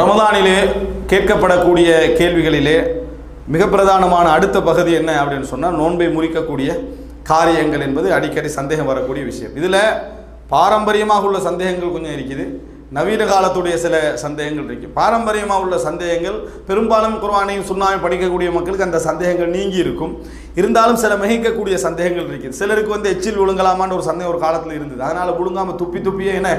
ரமதானிலே கேட்கப்படக்கூடிய கேள்விகளிலே மிக பிரதானமான அடுத்த பகுதி என்ன அப்படின்னு சொன்னால் நோன்பை முறிக்கக்கூடிய காரியங்கள் என்பது அடிக்கடி சந்தேகம் வரக்கூடிய விஷயம். இதில் பாரம்பரியமாக உள்ள சந்தேகங்கள் கொஞ்சம் இருக்குது. நவீன காலத்துடைய சில சந்தேகங்கள் இருக்கு. பாரம்பரியமாக உள்ள சந்தேகங்கள் பெரும்பாலும் குர்வானையும் சுண்ணாவையும் படிக்கக்கூடிய மக்களுக்கு அந்த சந்தேகங்கள் நீங்கி இருக்கும். இருந்தாலும் சில மிகைக்கக்கூடிய சந்தேகங்கள் இருக்குது சிலருக்கு வந்து எச்சில் விழுங்கலாமான்னு ஒரு சந்தேகம் ஒரு காலத்தில் இருந்தது. அதனால் விழுங்காமல் துப்பி துப்பியே என்ன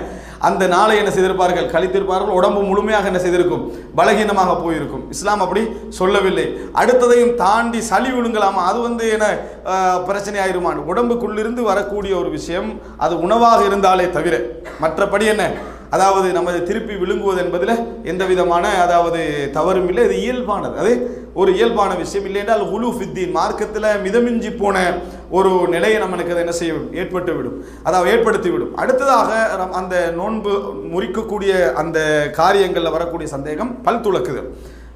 அந்த நாளை என்ன செய்திருப்பார்கள்? கழித்திருப்பார்கள். உடம்பு முழுமையாக என்ன செய்திருக்கும்? பலகீனமாக போயிருக்கும். இஸ்லாம் அப்படி சொல்லவில்லை. அடுத்ததையும் தாண்டி சளி விழுங்கலாமா? அது வந்து என்ன ஆஹ், பிரச்சனையாயிருமான் உடம்புக்குள்ளிருந்து வரக்கூடிய ஒரு விஷயம் அது உணவாக இருந்தாலே தவிர மற்றபடி என்ன அதாவது நமது திருப்பி விழுங்குவது என்பதில் எந்த விதமான அதாவது தவறும் இல்லை இது இயல்பானது. அது ஒரு இயல்பான விஷயம் இல்லை என்றால் உலு ஃபித்தீன் மார்க்கத்தில் மிதமிஞ்சி போன ஒரு நிலையை நம்மளுக்கு அதை என்ன செய்யும்? ஏற்பட்டு விடும் அதாவது ஏற்படுத்தி விடும் அடுத்ததாக அந்த நோன்பு முறிக்கக்கூடிய அந்த காரியங்களில் வரக்கூடிய சந்தேகம் பல் துளக்குதல்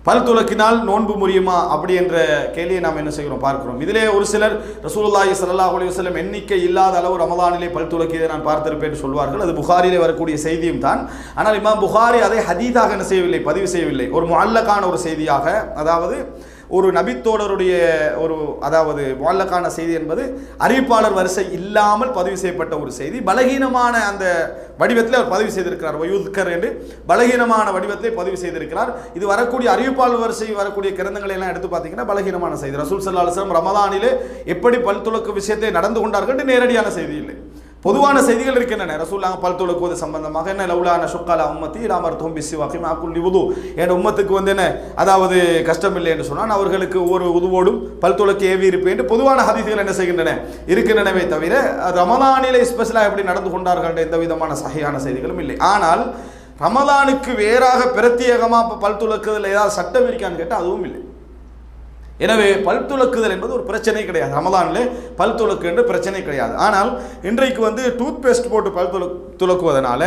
பல் துலக்கினால் நோன்பு முடியுமா அப்படி என்ற கேள்வியை நாம் என்ன செய்கிறோம்? பார்க்கிறோம். இதிலே ஒரு சிலர் ரசூலுல்லாஹி சல்லாஹ் அலைஹி எண்ணிக்கை இல்லாத அளவு ரமதானிலே பல் துலக்கியதை நான் பார்த்திருப்பேன் என்று சொல்வார்கள். அது புகாரிலே வரக்கூடிய செய்தியும் தான். ஆனால் இமாம் புகாரி அதை ஹதீதாக என்ன செய்யவில்லை பதிவு செய்யவில்லை. ஒரு முஅல்லக்கான ஒரு செய்தியாக அதாவது ஒரு நபித்தோழருடைய ஒரு அதாவது முஅல்லக்கான செய்தி என்பது அறிவிப்பாளர் வரிசை இல்லாமல் பதிவு செய்யப்பட்ட ஒரு செய்தி. பலகீனமான அந்த வடிவத்தில் அவர் பதிவு செய்திருக்கிறார். வயூத்கர் என்று பலகீனமான வடிவத்தை பதிவு செய்திருக்கிறார். இது வரக்கூடிய அறிவிப்பாளர் வரிசை வரக்கூடிய கிரந்தங்களை எல்லாம் எடுத்து பார்த்தீங்கன்னா பலகீனமான செய்தி. ரசூல் சல்லா அலுவலம் ரமதானிலே எப்படி பல்துறக்கு விஷயத்தை நடந்து கொண்டார்கள் நேரடியான செய்தி இல்லை. பொதுவான செய்திகள் இருக்கின்றன. ரசூல்லாங்க பல் தொழுக்குவது சம்பந்தமாக என்ன? லவுலான சுக்காலா உம்மத்தி ராமர் தோம்பி சிவாக்கி மாக்குள் நிவுது என் உம்மத்துக்கு வந்து என்ன? அதாவது கஷ்டம் இல்லை என்று சொன்னால் அவர்களுக்கு ஒவ்வொரு உதுவோடும் பல் தொழுக்கு ஏவி இருப்பேன் என்று பொதுவான ஹதீசுகள் என்ன செய்கின்றன? இருக்கின்றனவே தவிர ரமலானிலே ஸ்பெஷலாக எப்படி நடந்து கொண்டார்கள் என்ற எந்த விதமான சகையான செய்திகளும் இல்லை. ஆனால் ரமலானுக்கு வேறாக பிரத்யேகமாக பல் துலக்குதல் ஏதாவது சட்டம் இருக்கான்னு கேட்டால் அதுவும் இல்லை. எனவே பல் துலக்குதல் என்பது ஒரு பிரச்சனை கிடையாது. ரமதானில் பல் துலக்கு என்று பிரச்சனை கிடையாது. ஆனால் இன்றைக்கு வந்து டூத் பேஸ்ட் போட்டு பல் துலக் துலக்குவதனால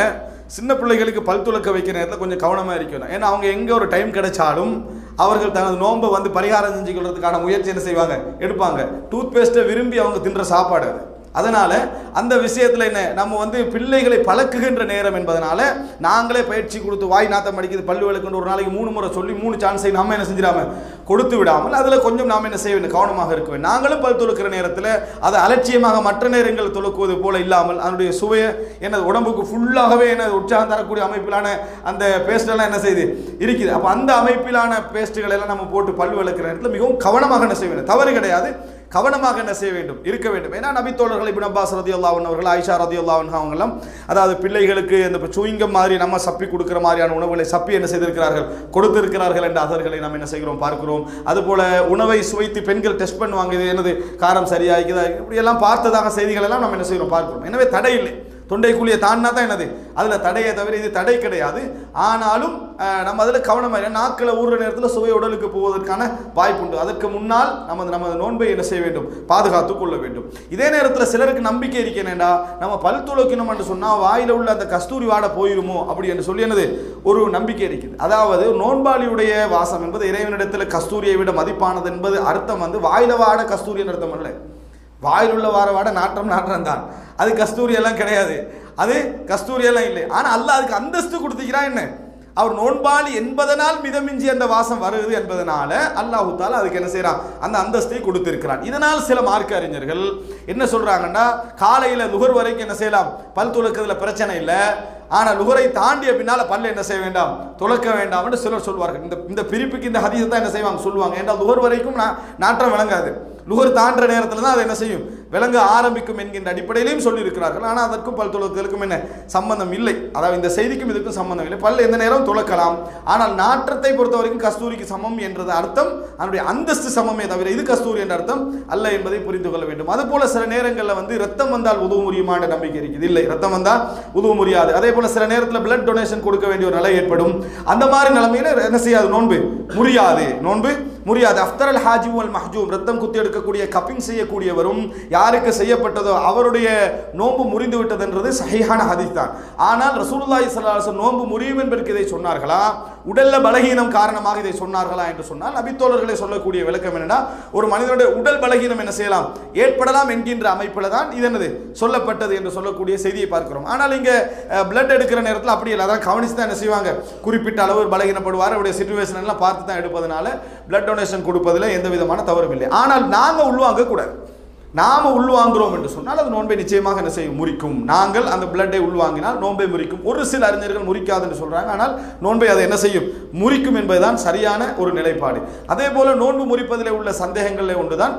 சின்ன பிள்ளைகளுக்கு பல் துலக்க வைக்கிற நேரத்தில் கொஞ்சம் கவனமாக இருக்கணும். ஏன்னா அவங்க எங்கே ஒரு டைம் கிடைச்சாலும் அவர்கள் தனது நோன்பை வந்து பரிகாரம் செஞ்சுக்கிறதுக்கான முயற்சி என்ன செய்வாங்க? எடுப்பாங்க. டூத் பேஸ்ட்டை விரும்பி அவங்க தின்ற சாப்பாடு அது. அதனால் அந்த விஷயத்தில் என்ன நம்ம வந்து பிள்ளைகளை பழக்குகின்ற நேரம் என்பதனால நாங்களே பயிற்சி கொடுத்து வாய் நாத்தம் அடிக்குது பல்லு விளக்குன்னு ஒரு நாளைக்கு மூணு முறை சொல்லி மூணு சான்ஸை நம்ம என்ன செஞ்சிடாம கொடுத்து விடாமல் அதில் கொஞ்சம் நாம் என்ன செய்ய வேண்டும் கவனமாக இருக்க வேண்டும். நாங்களும் பல் துலக்கிற நேரத்தில் அதை அலட்சியமாக மற்ற நேரங்கள் தொழுக்குவது போல இல்லாமல் அதனுடைய சுவையை எனது உடம்புக்கு ஃபுல்லாகவே எனது உற்சாகம் தரக்கூடிய அமைப்பிலான அந்த பேஸ்டெல்லாம் என்ன செய்யுது இருக்குது. அப்போ அந்த அமைப்பிலான பேஸ்ட்டுகளெல்லாம் நம்ம போட்டு பல் விளக்குற நேரத்தில் மிகவும் கவனமாக என்ன செய்ய வேண்டும். தவறு கிடையாது. கவனமாக என்ன செய்ய வேண்டும்? இருக்க வேண்டும். ஏன்னா நபித்தோழர்கள் இபின் அப்பாஸ் ரதி அவர்கள் ஆயிஷா ரதி அவங்கெல்லாம் அதாவது பிள்ளைகளுக்கு இந்த சூயிங்கம் மாதிரி நம்ம சப்பி கொடுக்குற மாதிரியான உணவுகளை சப்பி என்ன செய்திருக்கிறார்கள்? கொடுத்திருக்கிறார்கள் என்ற அதர்களை நாம் என்ன செய்கிறோம் பார்க்கிறோம். அதுபோல உணவை சுவைத்து பெண்கள் டெஸ்ட் பண்ணுவாங்க. இது என்னது? காரம் சரியாகிதா இப்படியெல்லாம் பார்த்ததாக செய்திகள் எல்லாம் நம்ம என்ன செய்கிறோம் பார்க்கிறோம். எனவே தடை இல்லை. தொண்டைக்குழியை தாண்டினா தான் என்னது? அதில் தடையை தவிர இது தடை கிடையாது. ஆனாலும் நம்ம அதில் கவனமாக நாக்கில் ஊறுற நேரத்தில் சுவை உடலுக்கு போவதற்கான வாய்ப்புண்டு அதற்கு முன்னால் நமது நமது நோன்பை என்ன செய்ய வேண்டும்? பாதுகாத்து கொள்ள வேண்டும். இதே நேரத்தில் சிலருக்கு நம்பிக்கை இருக்கேனேண்டா நம்ம பல் துளக்கணும் என்று சொன்னால் வாயில் உள்ள அந்த கஸ்தூரி வாட போயிருமோ? அப்படி என்று சொல்லி என்னது? ஒரு நம்பிக்கை இருக்குது. அதாவது நோன்பாளியுடைய வாசம் என்பது இறைவனிடத்தில் கஸ்தூரியை விட மதிப்பானது என்பது அர்த்தம் வந்து வாயில வாட கஸ்தூரி அர்த்தம் இல்லை வாயில் உள்ள வார வாட நாற்றம் நாற்றம் தான். அது கஸ்தூரியெல்லாம் கிடையாது. அது கஸ்தூரியெல்லாம் இல்லை. ஆனால் அல்லாஹ் அதுக்கு அந்தஸ்து கொடுத்துக்கிறான் என்ன? அவர் நோன்பாளி என்பதனால் மிதமிஞ்சி அந்த வாசம் வருது என்பதனால அல்லாஹு தாலா அதுக்கு என்ன செய்கிறான் அந்த அந்தஸ்தை கொடுத்திருக்கிறான். இதனால் சில மார்க்க அறிஞர்கள் என்ன சொல்கிறாங்கன்னா காலையில் நுகர் வரைக்கும் என்ன செய்யலாம்? பல் துலக்கிறதுல பிரச்சனை இல்லை. ஆனால் நுகரை தாண்டிய பின்னால் பல்ல என்ன செய்ய வேண்டாம்? துளக்க வேண்டாம் என்று சிலர் சொல்வார்கள். இந்த இந்த பிரிப்புக்கு இந்த ஹதீஸை தான் என்ன செய்வாங்க? சொல்லுவாங்க. ஏன்னா நுகர் வரைக்கும் நான் நாற்றம் விளங்காது. நுகர் தாண்டுற நேரத்தில் தான் அதை என்ன செய்யும்? விளங்க ஆரம்பிக்கும் என்கின்ற அடிப்படையிலையும் சொல்லியிருக்கிறார்கள். ஆனால் அதற்கும் பல் துலக்கலுக்கும் என்ன சம்பந்தம் இல்லை. அதாவது இந்த செய்திக்கும் இதுக்கும் சம்பந்தம் இல்லை. பல் எந்த நேரம் துளக்கலாம் ஆனால் நாற்றத்தை பொறுத்த வரைக்கும் கஸ்தூரிக்கு சமம் என்றது அர்த்தம். அதனுடைய அந்தஸ்து சமமே தவிர இது கஸ்தூரி என்ற அர்த்தம் அல்ல என்பதை புரிந்து கொள்ள வேண்டும். அதுபோல சில நேரங்களில் வந்து ரத்தம் வந்தால் உதவ முடியுமான நம்பிக்கை இருக்குது. இல்லை ரத்தம் வந்தால் உதவ முடியாது அதே போல சில நேரத்தில் பிளட் டொனேஷன் கொடுக்க வேண்டிய ஒரு நிலை ஏற்படும். அந்த மாதிரி நிலைமையில என்ன செய்யாது? நோன்பு முடியாது நோன்பு முடியாது அஃப்தர் அல் ஹாஜி அல் மஹ்ஜூம். ரத்தம் குத்தி எடுக்கக்கூடிய கப்பிங் செய்யக்கூடியவரும் யாருக்கு செய்யப்பட்டதோ அவருடைய நோன்பு முறிந்து விட்டதென்றது சஹீஹான ஹதீஸ் தான். ஆனால் ரசூலுல்லாஹி ஸல்லல்லாஹு நோன்பு முறியும் என்பதற்கு இதை சொன்னார்களா? உடல்ல பலகீனம் காரணமாக இதை சொன்னார்களா என்று சொன்னால் நபித்தோழர்களை சொல்லக்கூடிய விளக்கம் என்னன்னா ஒரு மனிதனுடைய உடல் பலகீனம் என்ன செய்யலாம்? ஏற்படலாம் என்கின்ற அமைப்பில் தான் இது என்னது? சொல்லப்பட்டது என்று சொல்லக்கூடிய செய்தியை பார்க்கிறோம். ஆனால் இங்கே பிளட் எடுக்கிற நேரத்தில் அப்படி இல்லை. அதான் கவனிச்சு தான் என்ன செய்வாங்க? குறிப்பிட்ட அளவு பலகீனப்படுவார். அவருடைய சுச்சுவேஷன் எல்லாம் பார்த்து தான் எடுப்பதனால பிளட் டொனேஷன் கொடுப்பதில் எந்த விதமான தவறும் இல்லை. ஆனால் நாங்கள் உள்வாங்க கூடாது நாம் உள்வாங்குறோம் என்று சொன்னால் அது நோன்பை நிச்சயமாக என்ன செய்யும்? முறிக்கும். நாங்கள் அந்த பிளட்டை உள்வாங்கினால் நோன்பை முறிக்கும். ஒரு சில அறிஞர்கள் முறிக்காதுன்னு சொல்கிறாங்க ஆனால் நோன்பை அதை என்ன செய்யும்? முறிக்கும் என்பதுதான் சரியான ஒரு நிலைப்பாடு. அதே போல் நோன்பு முறிப்பதில் உள்ள சந்தேகங்களில் ஒன்றுதான்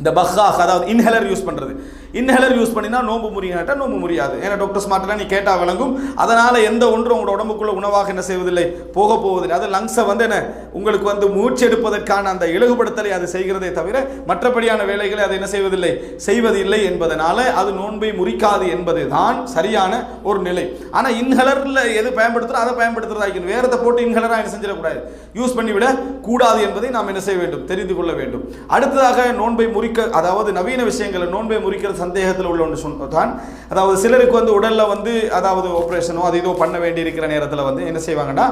இந்த பஹ்ஹாக் அதாவது இன்ஹெலர் யூஸ் பண்ணுறது இன்ஹேலர் யூஸ் பண்ணினா நோம்பு முறியாட்டா நோம்பு முடியாது ஏன்னா டாக்டர் ஸ்மார்ட்லாம் நீ கேட்டால் விளங்கும். அதனால் எந்த ஒன்றும் உங்களோட உடம்புக்குள்ள உணவாக என்ன செய்வதில்லை. போக போவதில்லை. அது லங்ஸை வந்து என்ன? உங்களுக்கு வந்து மூச்சு எடுப்பதற்கான அந்த இலகுபடுத்தலை அது செய்கிறதே தவிர மற்றபடியான வேலைகளை அதை என்ன செய்வதில்லை. செய்வதில்லை என்பதனால அது நோன்பை முறிக்காது என்பது தான் சரியான ஒரு நிலை. ஆனால் இன்ஹலரில் எது பயன்படுத்துகிறோம் அதை பயன்படுத்துறதாக இருக்கணும். வேறத்தை போட்டு இன்ஹலராக என்ன செஞ்சிடக்கூடாது. யூஸ் பண்ணிவிட கூடாது என்பதை நாம் என்ன செய்ய வேண்டும்? தெரிந்து கொள்ள வேண்டும். அடுத்ததாக நோன்பை முறிக்க அதாவது நவீன விஷயங்களை நோன்பை முறிக்கிறது சந்தேகத்தில் உள்ள ஒன்று சொன்ன தான். அதாவது சிலருக்கு வந்து உடலில் வந்து அதாவது ஆப்ரேஷனோ அது இதோ பண்ண வேண்டி இருக்கிற நேரத்தில் வந்து என்ன செய்வாங்கன்னா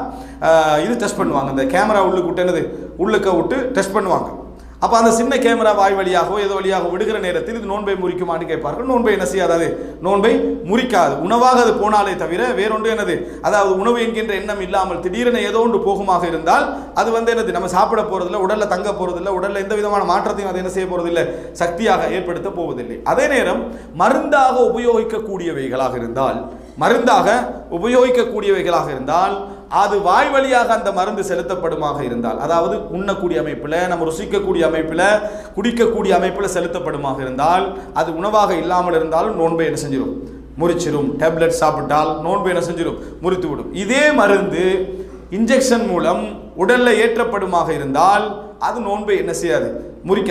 இது டெஸ்ட் பண்ணுவாங்க. இந்த கேமரா உள்ளுக்கு விட்டு என்னது? உள்ளுக்க விட்டு டெஸ்ட் பண்ணுவாங்க. அப்போ அந்த சின்ன கேமரா வாய் வழியாகவோ ஏதோ வழியாக விடுகிற நேரத்தில் இது நோன்பை முறிக்குமான்னு கேட்பார்கள். நோன்பை என்ன செய்யாது நோன்பை முறிக்காது. உணவாக அது போனாலே தவிர வேறொன்று என்னது? அதாவது உணவு என்கின்ற எண்ணம் இல்லாமல் திடீரென ஏதோ ஒன்று போகுமாக இருந்தால் அது வந்து என்னது? நம்ம சாப்பிட போகிறதில்ல உடலில் தங்க போகிறதில்ல உடலில் எந்த விதமான மாற்றத்தையும் அதை என்ன செய்ய போகிறதில்லை சக்தியாக ஏற்படுத்த போவதில்லை. அதே நேரம் மருந்தாக உபயோகிக்கக்கூடியவைகளாக இருந்தால் மருந்தாக உபயோகிக்கக்கூடியவைகளாக இருந்தால் அது வாய் வழியாக அந்த மருந்து செலுத்தப்படுமாக இருந்தால் அதாவது உண்ணக்கூடிய அமைப்பில் நம்ம ருசிக்கக்கூடிய அமைப்பில் குடிக்கக்கூடிய அமைப்பில் செலுத்தப்படுமாக இருந்தால் அது உணவாக இல்லாமல் இருந்தாலும் நோன்பை என்ன செஞ்சிடும் முறிச்சிடும் டேப்லெட் சாப்பிட்டால் நோன்பை என்ன செஞ்சிடும் முறித்து விடும். இதே மருந்து இன்ஜெக்ஷன் மூலம் உடலில் ஏற்றப்படுமாக இருந்தால் அது நோன்பை என்ன செய்யாது? முறிக்க